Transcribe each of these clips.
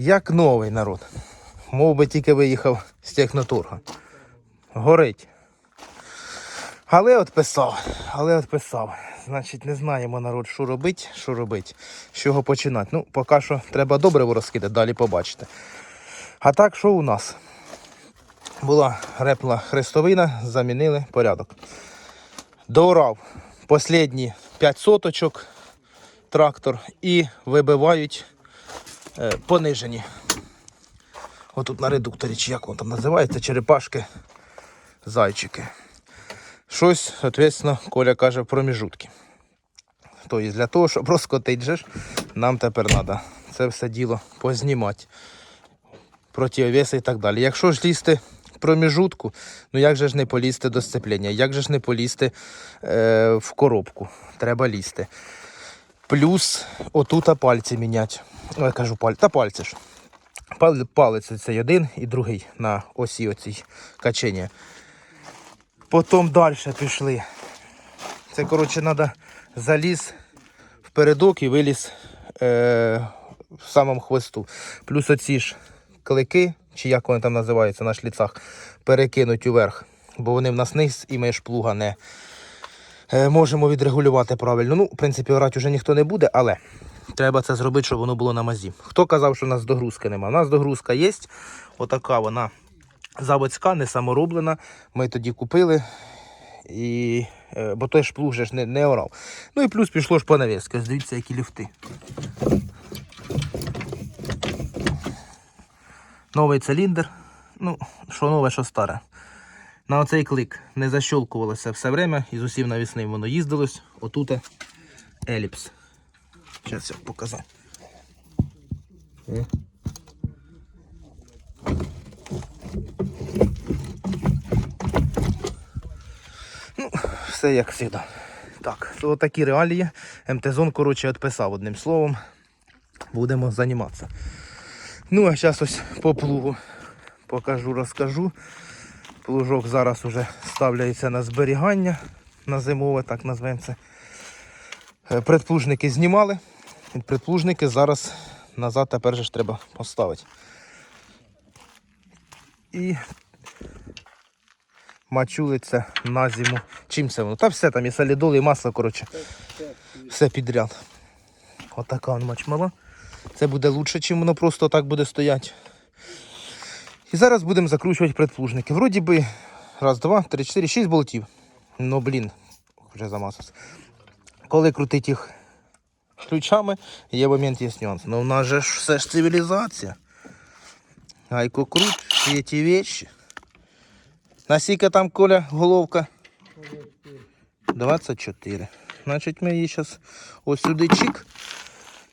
Як новий народ. Мов би тільки виїхав з технотурга. Горить. Але от писав, але от писав. Значить, не знаємо народ, що робити, що робити, з чого починати. Ну, поки що треба добре розкидати, далі побачите. А так, що у нас? Була репла хрестовина, замінили порядок. Доорав останні 5 соточок трактор і вибивають понижені. Отут на редукторі, чи як воно там називається, черепашки, зайчики. Щось, соответственно, Коля каже проміжутки. Тобто для того, щоб розкотити нам тепер треба це все діло познімати. Противовеси і так далі. Якщо ж лізти проміжутку, ну як же ж не полізти до сцеплення, як же ж не полізти е, в коробку? Треба лізти. Плюс отут пальці міняти. Ну, я кажу пальці, та пальці ж. Палець цей один і другий на осі оцій качення. Потім далі пішли. Це, коротше, треба заліз в передок і виліз е, в самому хвосту. Плюс оці ж клики, чи як вони там називаються на шліцах, перекинуть уверх, бо вони в нас низ і ми ж плуга не можемо відрегулювати правильно. Ну, в принципі, орати вже ніхто не буде, але треба це зробити, щоб воно було на мазі. Хто казав, що у нас догрузки немає? У нас догрузка є, отака вона заводська, не самороблена. Ми тоді купили. І, е, бо той ж плуг ж не, не орав. Ну і плюс пішло ж по навіски. Дивіться, які ліфти. Новий циліндр. Ну, що нове, що старе. На оцей клик не защолкувалося все время і з усім навісним воно їздилось. Отут еліпс. Зараз я показав. Ну, все як завжди. Так, то такі реалії. МТ-зон, коротше, відписав одним словом. Будемо займатися. Ну, а зараз ось по плугу покажу, розкажу. Плужок зараз уже ставляється на зберігання на зимове, так назвемо це. Е, Предплужники знімали. Предплужники зараз назад тепер же ж треба поставити. І мачулиться на зиму. Чим це воно? Та все там і солідол, і масло, коротше. Все підряд. Отака он мачмала. Це буде краще, чим воно просто так буде стояти. І зараз будемо закручувати предплужники. Вроді би, раз, два, три, чотири, шість болтів. Ну, блін, вже замасався. Коли крутить їх ключами, є момент, є нюанс. Ну, в нас же все ж цивілізація. Гайко крут, всі ці вещи. Наскільки там Коля головка? 24. Значить, ми її зараз ось сюди чик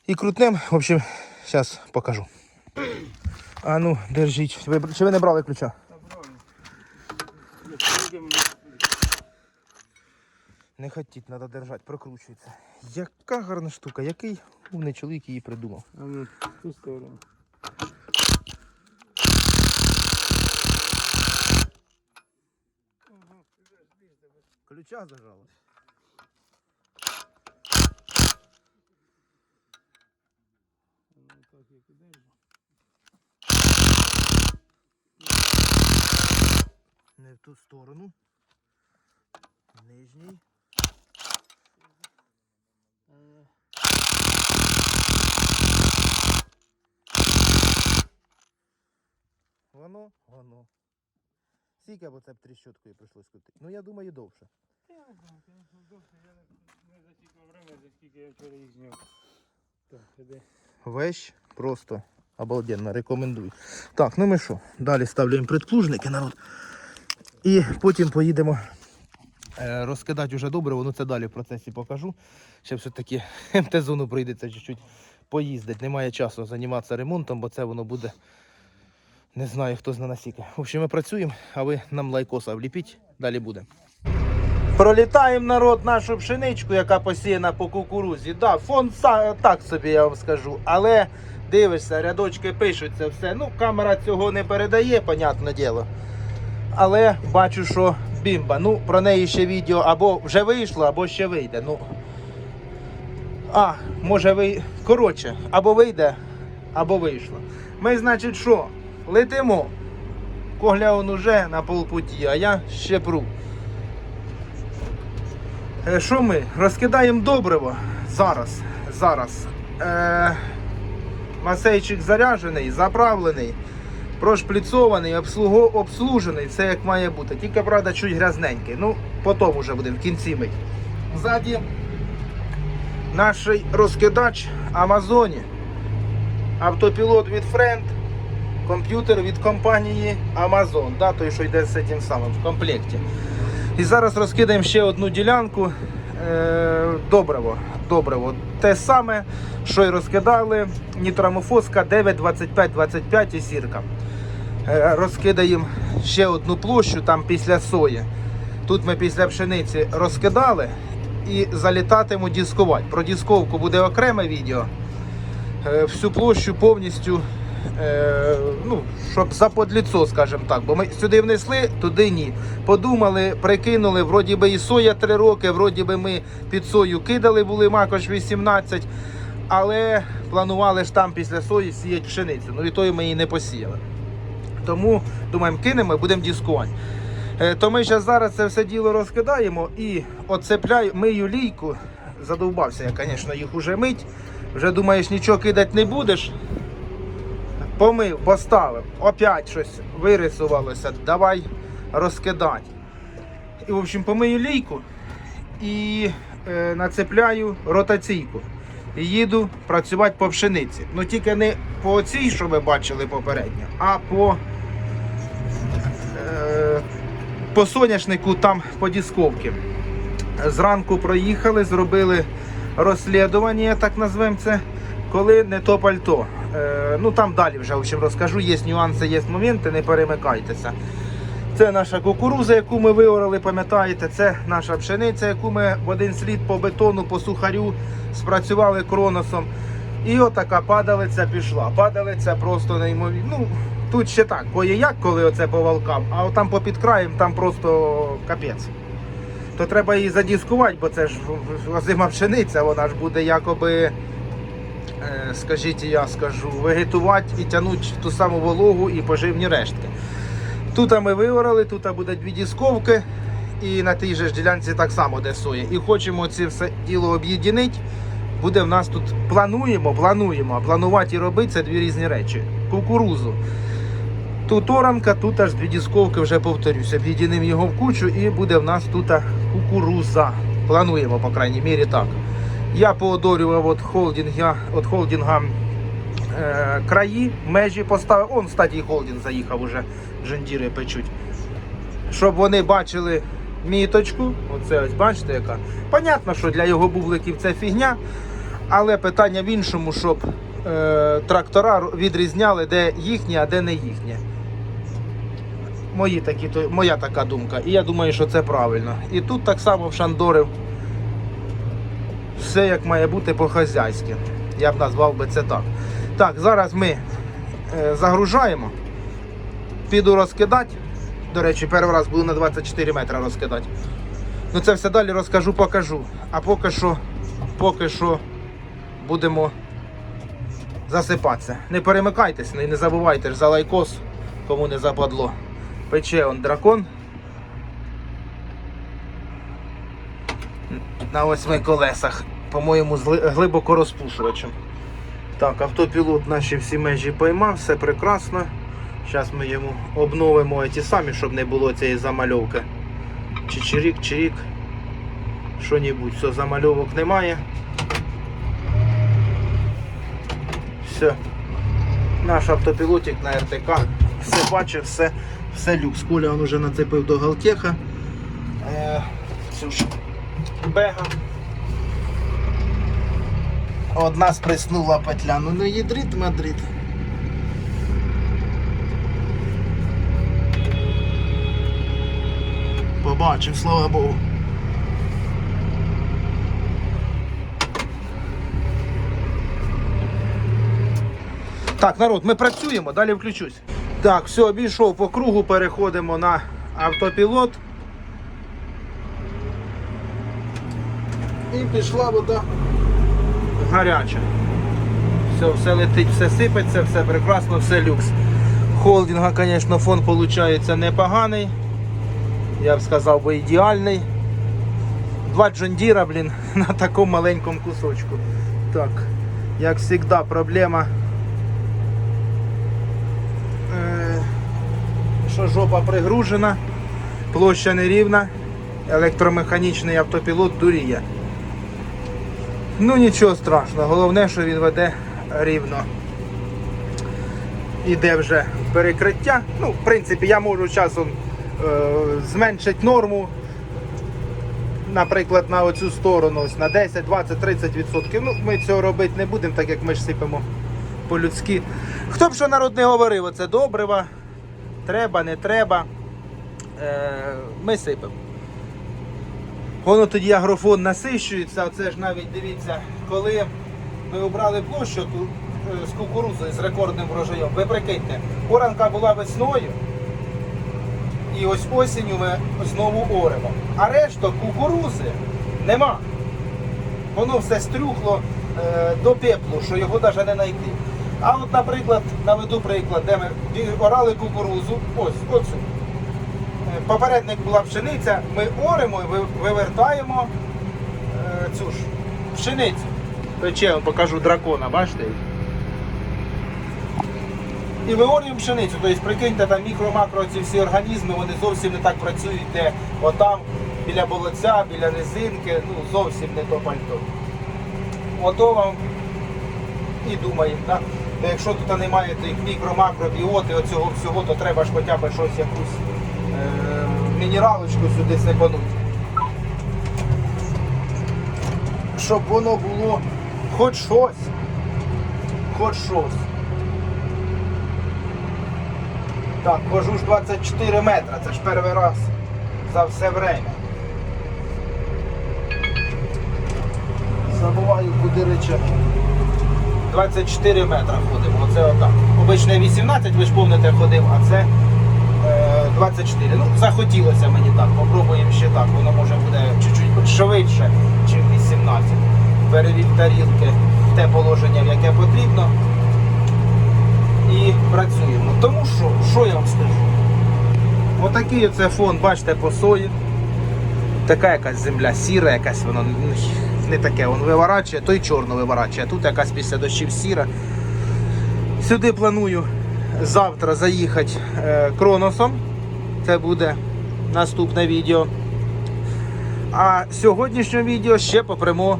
і крутнемо. В общем, зараз покажу. А ну, держіть. Ви, чи ви не брали ключа? Не хотіть, треба держати, прокручується. Яка гарна штука, який умний чоловік її придумав. А ну, ту сторону. Ключа зажало. Ну, так, як ідеш. Не в ту сторону. Нижній. Е, Воно, воно. Скільки б це б тріщоткою прийшлось крутити? Ну я думаю довше. Я не знаю, звісно, довше я не, не засікав время, за скільки я вчора їх зняв. Так, іди. Вещь просто обалденно, рекомендую. Так, ну ми що? Далі ставляємо предплужники народ. І потім поїдемо е, розкидати вже добре, воно це далі в процесі покажу. Ще все-таки МТ-зону прийдеться чуть-чуть поїздити. Немає часу займатися ремонтом, бо це воно буде. Не знаю, хто зна насіки. В общем, ми працюємо, а ви нам лайкоса вліпіть, далі буде. Пролітаємо народ нашу пшеничку, яка посіяна по кукурузі. Да, фон так собі я вам скажу. Але дивишся, рядочки пишуться все. Ну, камера цього не передає, понятне діло. Але бачу, що бімба. Ну, про неї ще відео або вже вийшло, або ще вийде. Ну. А, може ви. Коротше, або вийде, або вийшло. Ми, значить, що? Летимо. Когля он уже на полпуті, а я ще пру. Е, Що ми? Розкидаємо добриво. Зараз. Зараз. Е, масейчик заряджений, заправлений, прошпліцований, обслуго, обслужений, все як має бути. Тільки, правда, чуть грязненький. Ну, потім вже буде в кінці мить. Ззаді наш розкидач Амазоні. Автопілот від Friend, комп'ютер від компанії Amazon, да, той, що йде з цим самим в комплекті. І зараз розкидаємо ще одну ділянку. Е, добриво. добриво. Те саме, що й розкидали. Нітрамофоска 9, 25, 25 і сірка. Е, розкидаємо ще одну площу там після сої. Тут ми після пшениці розкидали і залітатиму дискувати. Про дисковку буде окреме відео. Е, всю площу повністю, е, ну, щоб за подліцо, скажімо так. Бо ми сюди внесли, туди ні. Подумали, прикинули, вроді би і соя 3 роки, вроді би ми під сою кидали, були макош 18, але планували ж там після сої сіяти пшеницю. Ну і тої ми її не посіяли. Тому думаємо, кинемо і будемо дискувати. Е, То ми зараз зараз це все діло розкидаємо і оцепляю, мию лійку. Задовбався я, звісно, їх уже мить. Вже думаєш, нічого кидати не будеш. Помив, поставив, опять щось вирисувалося, давай розкидати. І, в общем, помию лійку і е, нацепляю ротаційку. І їду працювати по пшениці. Ну тільки не по цій, що ви бачили попередньо, а по, е, по соняшнику там по дисковці. Зранку проїхали, зробили розслідування, так назвемо це, коли не то пальто. Е, ну там далі вже в общем, розкажу, є нюанси, є моменти, не перемикайтеся. Це наша кукуруза, яку ми виорали, пам'ятаєте, це наша пшениця, яку ми в один слід по бетону, по сухарю спрацювали кроносом. І отака падалиця пішла. Падалиця просто неймовірно. Ну, тут ще так, кое як, коли оце по валкам, а там по підкраєм там просто капець. То треба її задіскувати, бо це ж озима пшениця, вона ж буде якоби, е, скажіть, я скажу, вегетувати і тягнути ту саму вологу і поживні рештки. Тут ми виорали, тут буде дві дісковки, і на тій же ділянці так само де соя. І хочемо це все діло об'єднати. Буде в нас тут плануємо, плануємо, а планувати і робити це дві різні речі. Кукурузу. Тут оранка, тут аж дві дісковки, вже повторюсь. Об'єднимо його в кучу і буде в нас тут кукуруза. Плануємо, по крайній мірі, так. Я поодорював від холдинга, від холдинга е, краї, межі поставив. Он, кстати, холдинг заїхав уже, жендіри печуть. Щоб вони бачили міточку. Оце ось бачите яка. Понятно, що для його бубликів це фігня. Але питання в іншому, щоб е, трактора відрізняли, де їхнє, а де не їхнє. Мої такі, то, моя така думка. І я думаю, що це правильно. І тут так само вшандорив все як має бути по-хазяйськи. Я б назвав би це так. Так, зараз ми е, загружаємо. Піду розкидати. До речі, перший раз буду на 24 метри розкидати. Ну це все далі розкажу, покажу. А поки що, поки що будемо засипатися. Не перемикайтесь, не, не забувайте ж за лайкос, кому не западло. Пече он дракон. На восьми колесах, по-моєму, глибоко розпушувачем. Так, автопілот наші всі межі поймав, все прекрасно. Зараз ми йому обновимо ті самі, щоб не було цієї замальовки. Чичирік, чирік. Що-небудь, все, замальовок немає. Все. Наш автопілотик на РТК. Все бачив, все, все люкс. Коля він вже нацепив до Галтеха. Е, бега. Одна сприснула петля. Ну не їдрит Мадрид. Побачив, слава Богу. Так, народ, ми працюємо, далі включусь. Так, все, обійшов по кругу, переходимо на автопілот. І пішла вода гаряча. Все, все летить, все сипеться, все прекрасно, все люкс. Холдинга, звісно, фон виходить непоганий. Я б сказав би ідеальний. Два джондіра, блін, на такому маленькому кусочку. Так, як завжди, проблема. Що жопа пригружена, площа нерівна, електромеханічний автопілот дуріє. Ну нічого страшного, головне, що він веде рівно. Іде вже перекриття. Ну, в принципі, я можу часом е, зменшити норму. Наприклад, на оцю сторону, ось на 10, 20, 30 відсотків. Ну, ми цього робити не будемо, так як ми ж сипемо по-людськи. Хто б що народ не говорив, оце добрива, треба, не треба. Е, ми сипемо. Воно тоді агрофон насищується, це ж навіть дивіться, коли ми обрали площу е, з кукурузою з рекордним врожаєм, ви прикиньте, оранка була весною, і ось осінню ми знову оремо. А решта кукурузи нема. Воно все стрюхло е, до пеплу, що його навіть не знайти. А от, наприклад, наведу приклад, де ми орали кукурузу, ось оцю. Е, Попередник була пшениця, ми оремо і вивертаємо е, цю ж пшеницю. Пече, я покажу дракона, бачите? І виорюємо пшеницю. Тобто, прикиньте, там мікро-макро ці всі організми, вони зовсім не так працюють, де отам біля болоця, біля низинки, ну зовсім не то пальто. Ото вам і думаємо, так? То якщо тут немає тих мікро-макро біоти, оцього всього, то треба ж хоча б щось якусь е, мінералочку сюди сипануть. Щоб воно було хоч щось. Хоч щось. Так, хожу ж 24 метри, це ж перший раз за все время. Забуваю, куди рече. 24 метри ходимо. Оце отак. Обично 18, ви ж помните, ходив, а це е, 24. Ну, захотілося мені так. Попробуємо ще так. Воно може буде чуть-чуть швидше, ніж 18. Перевів тарілки в те положення, в яке потрібно. І працюємо. Тому що, що я вам скажу? Отакий оце фон, бачите, по сої. Така якась земля, сіра якась воно ну, не таке, воно виворачує, то й чорно виворачує. Тут якась після дощів сіра. Сюди планую завтра заїхати е, кроносом. Це буде наступне відео. А сьогоднішнє відео ще попрямо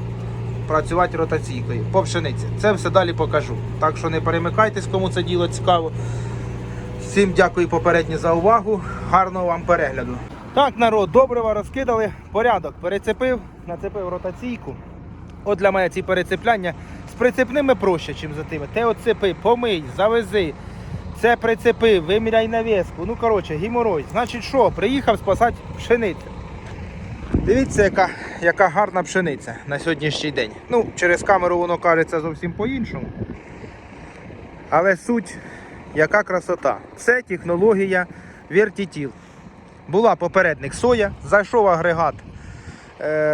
працювати ротаційкою по пшениці. Це все далі покажу. Так що не перемикайтесь, кому це діло цікаво. Всім дякую попередньо за увагу. Гарного вам перегляду. Так, народ, добрива розкидали. Порядок перецепив, нацепив ротаційку. От для мене ці перецепляння з прицепними проще, ніж за тими. Те оцепи, помий, завези. Це прицепив, виміряй навіску. Ну, коротше, геморой. Значить що, приїхав спасати пшеницю. Дивіться, яка, яка гарна пшениця на сьогоднішній день. Ну, через камеру воно кажеться зовсім по-іншому. Але суть, яка красота. Це технологія вертітіл. Була попередник соя, зайшов агрегат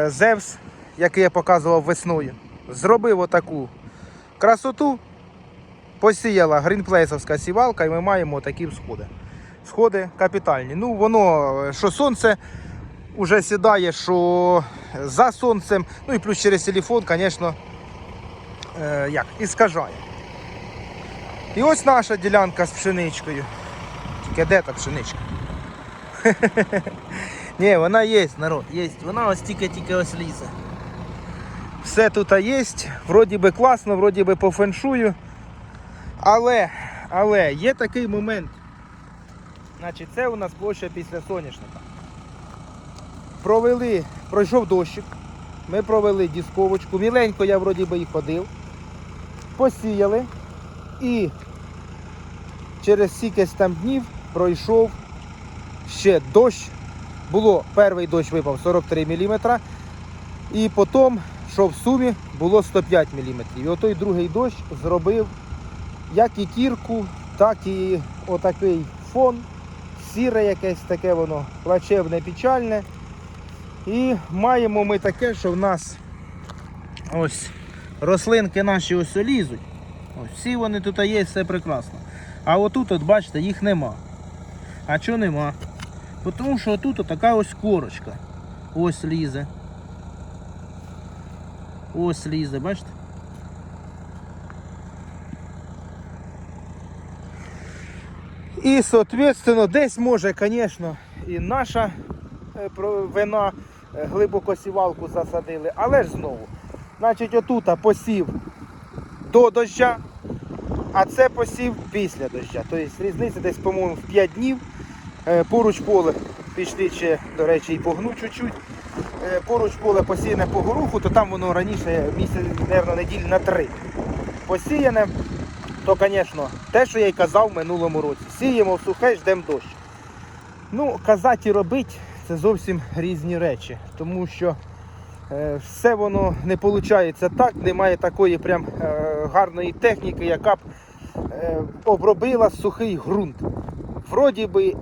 Зевс, який я показував весною. Зробив отаку красоту, посіяла грінплейсовська сівалка, і ми маємо такі сходи. Сходи капітальні. Ну, воно, е, що сонце вже сідає, що за сонцем, ну і плюс через телефон, звісно, е, як, іскажає. І ось наша ділянка з пшеничкою. Тільки де та пшеничка? Ні, вона є, народ, є. Вона ось тільки-тільки ось лізе. Все тут є, вроді би класно, вроді би по феншую. Але, але є такий момент. Значить, це у нас площа після соняшника. Провели, пройшов дощик. Ми провели дісковочку. Міленько я вроді би і ходив. Посіяли. І через стількись там днів пройшов ще дощ. Було перший дощ випав 43 мм. І потім, що в сумі, було 105 мм. І отой другий дощ зробив як і кірку, так і отакий фон. Сіре якесь таке воно плачевне, печальне. І маємо ми таке, що в нас ось рослинки наші ось лізуть. Ось, всі вони тут є, все прекрасно. А отут, от бачите, їх нема. А чого нема? Бо Тому що отут така ось корочка. Ось лізе. Ось лізе, бачите? І, соответственно, десь може, звісно, і наша е, вина е, глибоко сівалку засадили, але ж знову. Значить, отут посів до доща, а це посів після доща. Тобто різниця десь, по-моєму, в 5 днів. Е, Поруч поле пішли ще, до речі, і погну чуть-чуть. Е, Поруч поле посіяне по горуху, то там воно раніше місяць, мабуть, неділь на три посіяне то, звісно, те, що я й казав в минулому році. Сіємо в сухе, ждемо дощ. Ну, казати і робити це зовсім різні речі, тому що е, все воно не виходить так, немає такої прям гарної техніки, яка б обробила сухий ґрунт. Вроді би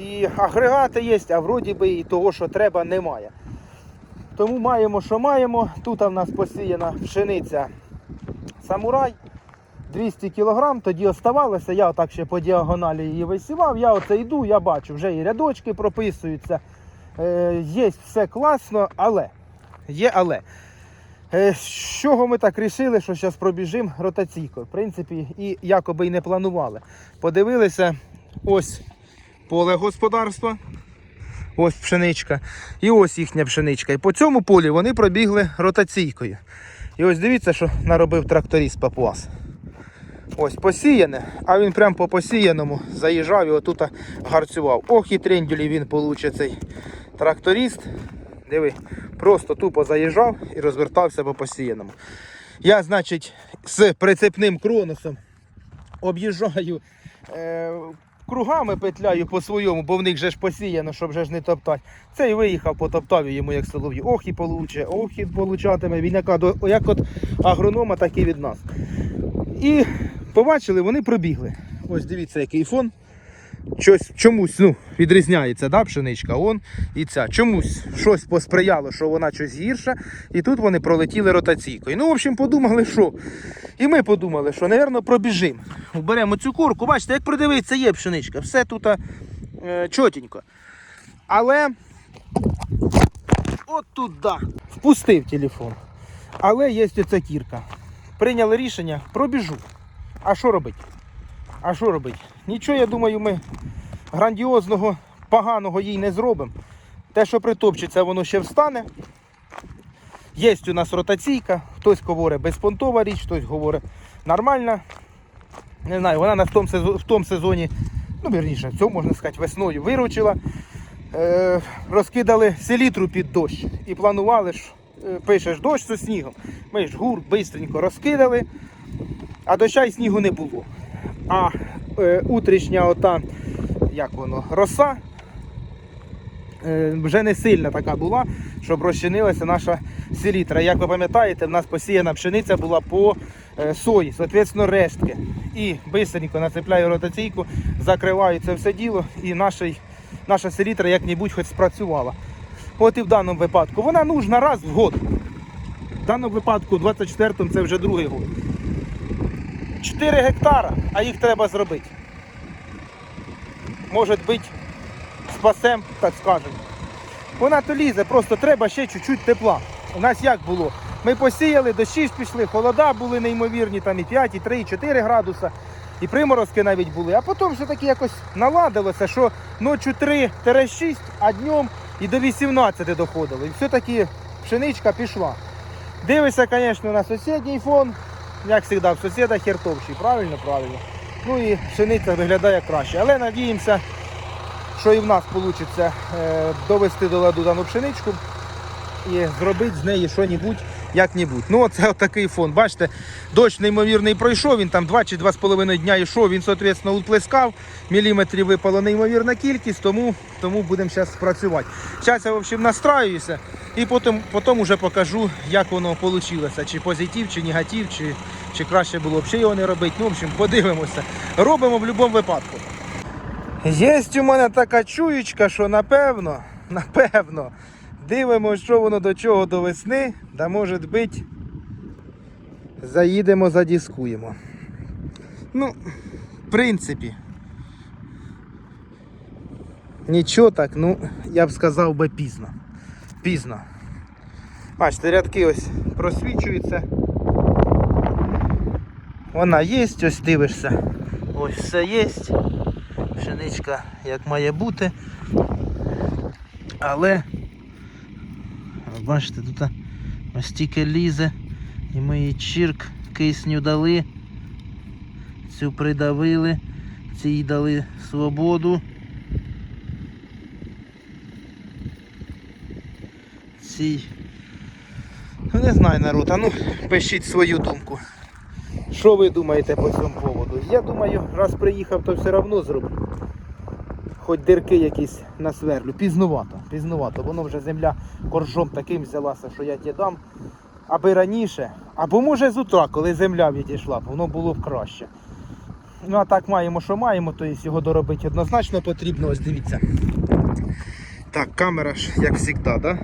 і агрегати є, а вроді би і того, що треба, немає. Тому маємо, що маємо. Тут в нас посіяна пшениця самурай. 200 кг, тоді оставалося, я отак ще по діагоналі її висівав, я оце йду, я бачу, вже і рядочки прописуються. Е, є все класно, але є але. Е, з чого ми так рішили, що зараз пробіжимо ротаційкою? В принципі, і якоби і не планували. Подивилися, ось поле господарства, ось пшеничка, і ось їхня пшеничка. І по цьому полі вони пробігли ротаційкою. І ось дивіться, що наробив тракторист Папуас. Ось посіяне, а він прямо по посіяному заїжджав і отут гарцював. Ох і трендюлі він получить цей тракторист. Диви, просто тупо заїжджав і розвертався по посіяному. Я, значить, з прицепним кроносом об'їжджаю е, кругами петляю по своєму, бо в них же ж посіяно, щоб же ж не топтати. Цей виїхав, потоптав йому як солов'ю. Ох і получе, ох і получатиме. Він яка як от агронома, так і від нас. І побачили, вони пробігли. Ось дивіться, який фон. Щось чомусь ну, відрізняється, да, пшеничка. Он і ця. Чомусь щось посприяло, що вона щось гірша. І тут вони пролетіли ротаційкою. Ну, в общем, подумали, що. І ми подумали, що, напевно, пробіжимо. Беремо цю курку, бачите, як продивиться, є пшеничка. Все тут е, чотенько. Але от тут, да, впустив телефон. Але є оця кірка. Прийняли рішення, пробіжу. А що робити? А що робити? Нічого, я думаю, ми грандіозного, поганого їй не зробимо. Те, що притопчеться, воно ще встане. Є у нас ротаційка, хтось говорить безпонтова річ, хтось говорить нормальна. Не знаю, вона в тому сезоні, в тому сезоні ну вірніше, в можна сказати, весною виручила. Е, розкидали селітру під дощ і планували ж, е, пишеш дощ зі снігом. Ми ж гур бистренько розкидали, а доща і снігу не було. А утрішня ота, як воно, роса е, вже не сильна така була, щоб розчинилася наша селітра. Як ви пам'ятаєте, в нас посіяна пшениця була по е, сої, соответственно, рештки. І бистренько нацепляю ротаційку, закриваю це все діло, і наша, наша селітра як-небудь хоч спрацювала. От і в даному випадку. Вона нужна раз в год. В даному випадку, в 24-му, це вже другий год. 4 гектара, а їх треба зробити. Може бути, спасем, так скажемо. Вона то лізе, просто треба ще чуть-чуть тепла. У нас як було? Ми посіяли, дощі пішли, холода були неймовірні, там і 5, і 3, і 4 градуса, і приморозки навіть були. А потім все таки якось наладилося, що ночі 3-6, а днем і до 18 доходило. І все-таки пшеничка пішла. Дивишся, звісно, на сусідній фон, як завжди, в сусіда хертовший, правильно, правильно. Ну і пшениця виглядає краще. Але надіємося, що і в нас вийде довести до ладу дану пшеничку і зробити з неї що-небудь, як-небудь. Ну, оце такий фон. Бачите, дощ неймовірний пройшов, він там 2 чи 2,5 дня йшов, він, соответственно, утплескав, міліметрів випала неймовірна кількість, тому, тому будемо зараз працювати. Зараз я, в общем, настраюся і потім, потім вже покажу, як воно вийшло. Чи позитив, чи негатив, чи, чи краще було взагалі його не робити. Ну, в общем, подивимося. Робимо в будь-якому випадку. Є у мене така чуєчка, що напевно, напевно, дивимося, що воно до чого до весни, да може бути, заїдемо, задіскуємо. Ну, в принципі. Нічого так, ну, я б сказав би пізно. Пізно. Бачите, рядки ось просвічуються. Вона є, ось дивишся. Ось все є. Пшеничка як має бути. Але бачите, тут ось тільки лізе. І ми їй чірк кисню дали. Цю придавили, цій дали свободу. Цій. Ну не знаю народ, а ну пишіть свою думку. Що ви думаєте по цьому поводу? Я думаю, раз приїхав, то все одно зроблю. Хоч дирки якісь насверлю. Пізнувато, пізнувато. Воно вже земля коржом таким взялася, що я ті дам. Аби раніше, або може з утра, коли земля відійшла, б, воно було б краще. Ну а так маємо, що маємо, то його доробити однозначно потрібно. Ось дивіться. Так, камера ж, як завжди, да?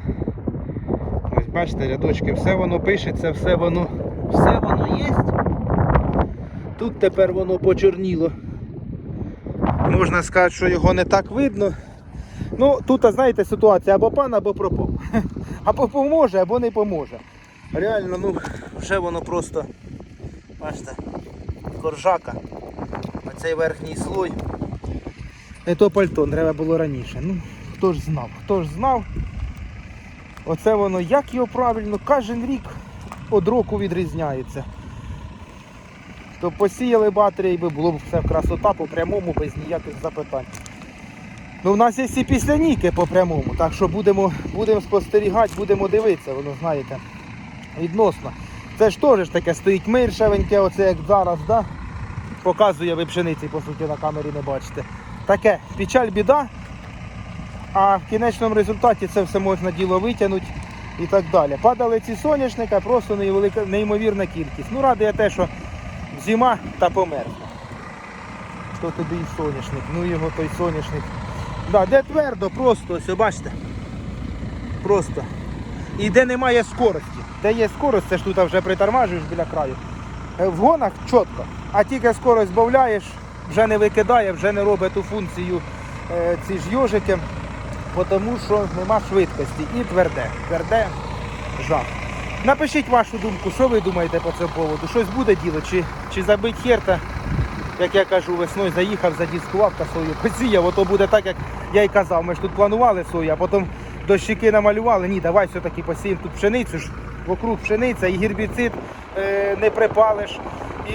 Ось бачите, рядочки, все воно пишеться, все воно, все воно є. Тут тепер воно почорніло. Можна сказати, що його не так видно. Ну, тут, знаєте, ситуація або пан, або пропав. Або поможе, або не поможе. Реально, ну, вже воно просто, бачите, коржака. Оцей верхній слой. Не то пальто, треба було раніше. Ну, хто ж знав, хто ж знав. Оце воно, як його правильно, кожен рік від року відрізняється. То посіяли батареї би було б все красота по прямому, без ніяких запитань. Ну, в нас є і після ніки по прямому, так що будемо, будемо спостерігати, будемо дивитися, воно знаєте, відносно. Це ж теж таке стоїть миршевеньке, оце як зараз, да? показує ви пшениці, по суті, на камері не бачите. Таке печаль, біда, а в кінечному результаті це все можна діло витягнути і так далі. Падали ці соняшника, просто неймовірна кількість. Ну, радує те, що зима та померзла. То тобі і соняшник, ну його той соняшник. Да, де твердо, просто, ось, бачите. Просто. І де немає скорості. Де є скорость, це ж тут вже притормажуєш біля краю. Е, В гонах чітко. А тільки скорость збавляєш, вже не викидає, вже не робить ту функцію е, ці ж йожики, тому що нема швидкості. І тверде. Тверде жах. Напишіть вашу думку, що ви думаєте по цьому поводу. Щось буде діло, чи, чи забить херта, як я кажу, весною заїхав, задіскував та сою посіяв, ото буде так, як я й казав. Ми ж тут планували сою, а потім дощики намалювали. Ні, давай все-таки посіємо тут пшеницю ж. Вокруг пшениця і гербіцид е, не припалиш,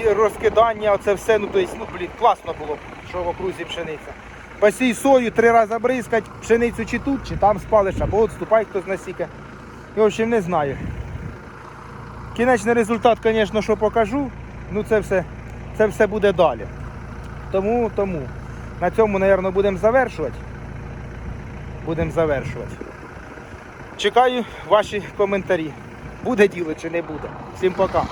і розкидання, оце все, ну то есть, ну блін, класно було, що в окрузі пшениця. Посій сою, три рази бризкать, пшеницю чи тут, чи там спалиш, або відступай хтось насіка. І, в общем, не знаю. Кінечний результат, звісно, що покажу, ну це все, це все буде далі. Тому, тому. На цьому, мабуть, будемо завершувати. Будемо завершувати. Чекаю ваші коментарі. Буде діло чи не буде. Всім пока.